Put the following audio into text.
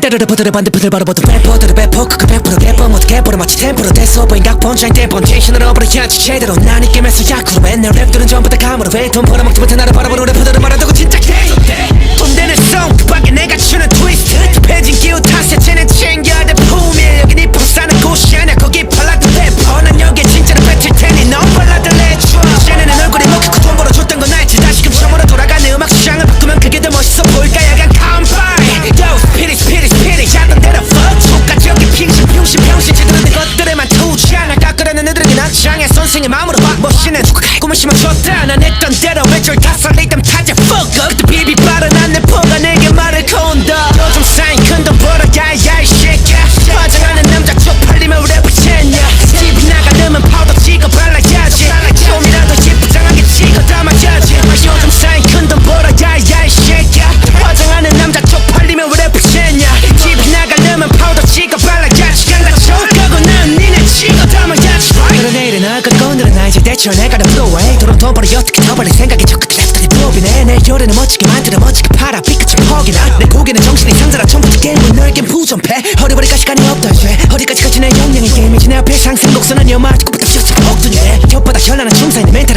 때려를 퍼들어 반대편을 바라봐도 래퍼들을 배포크 그100% 개뻔 모두 개뽀로 마치 템포로 됐어. 보인 각본장 땜뻔 텐션으로 버려야지 제대로. 난이 게임에서 야쿠로 맨날 랩들은 전부 다 감으로. 왜돈 벌어먹지 못해 나를 바라보는 래퍼들을 말한다고 진짜 개 제대로 된 것들에만 투자나 깎으려는 애들에게 낙장해 선생의 마음으로 막 멋있는 꿈을 심어줬다. 난 했던 대로 외줄 다 설레 대체 내가 다 프로해 도럼 돈 벌어 어떻게 더 벌리 생각이 저 끝에 랩들이 프로비네 내 요리는 멋지게 만들어 멋지게 팔아. 빛같이 포기나. 내 고개는 정신이 상자라 처음부터 게임은 너에겐 부존패. 허리버리가 시간이 없다 이제 어디까지 가지 내 역량이 게임이지 내 앞에 상승 곡선은 여말 듣고부터 지었어 폭등이네 혓바닥 현란한 중사인 내 멘탈은